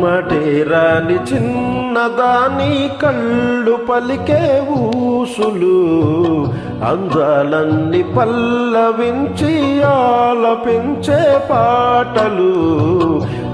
మటేరాని చిన్నదాని కళ్ళు పలికే ఊసులు అందాలన్నీ పల్లవించి ఆలపించే పాటలు.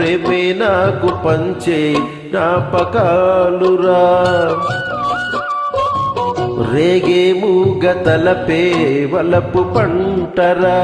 ప్రేమే నాకు పంచే జ్ఞాపకాలురా. రేగే మూగ తలపే వలపు పంటరా.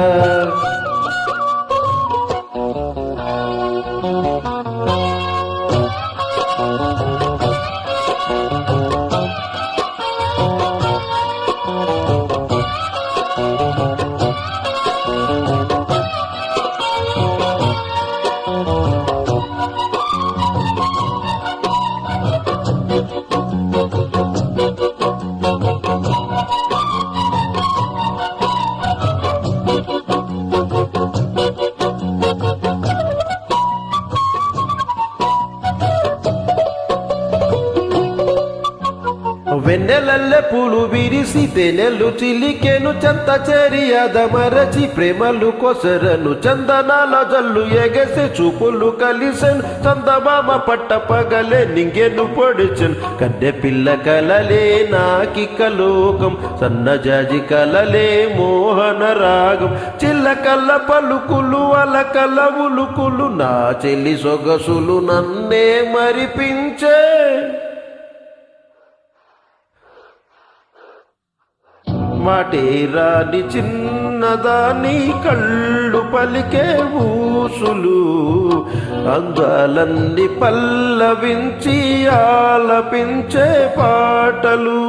వెన్నెలల్లె పూలు విరిసి తెనెలు చిలికెను చెంత చెరియాద మరచి ప్రేమలు కొసరను చందనాల జల్లు ఎగసే చూపులు కలిసెను చందమామ పట్ట పగలే నింగెను పొడిచెను. కన్నె పిల్ల కలలే నాకిక లోకం సన్నజాజి కలలే మోహన రాగం. చిల్లకల్ల పలుకులు అలకల ఉలుకులు నా చెల్లి సొగసులు నన్నే మరిపించే మాటేరాని చిన్నదాని కళ్ళు పలికే ఊసులు. అందాలన్నీ పల్లవించి ఆలపించే పాటలు.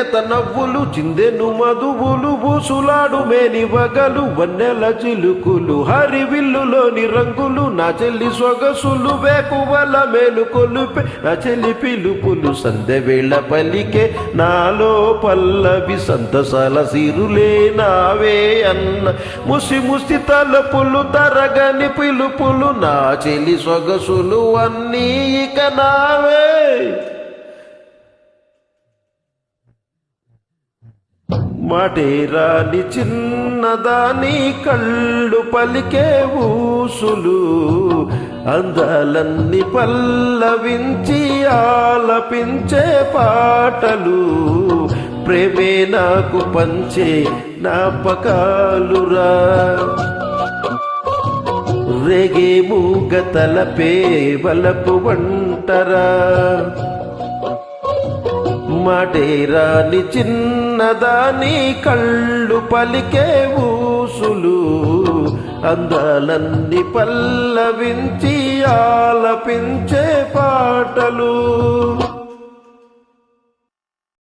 చేత నవ్వులు చిందెను మధువులు బూసులాడు మేని వగలు వన్నెల చిలుకులు హరివిల్లులోని రంగులు నా చెల్లి సొగసులు వేకువల మేలు కొలుపే నా చెల్లి పిలుపులు సందెవేళ పలికే నాలో పల్లవి సంతసాల సిరులే నావే అన్న. ముసి ముసి తలపులు తరగని పిలుపులు నా చెల్లి సొగసులు అన్నీ ఇక నావే. మటేరాని చిన్నదాని కళ్ళు పలికే ఊసులు. అందాలన్నీ పల్లవించి ఆలపించే పాటలు. ప్రేమే నాకు పంచే జ్ఞాపకాలురా. రేగే మూగ తలపే వలపు వంటరా. మటేరాని చిన్నదాని కళ్ళు పలికే ఊసులు. అందాలన్నీ పల్లవించి ఆలపించే పాటలు.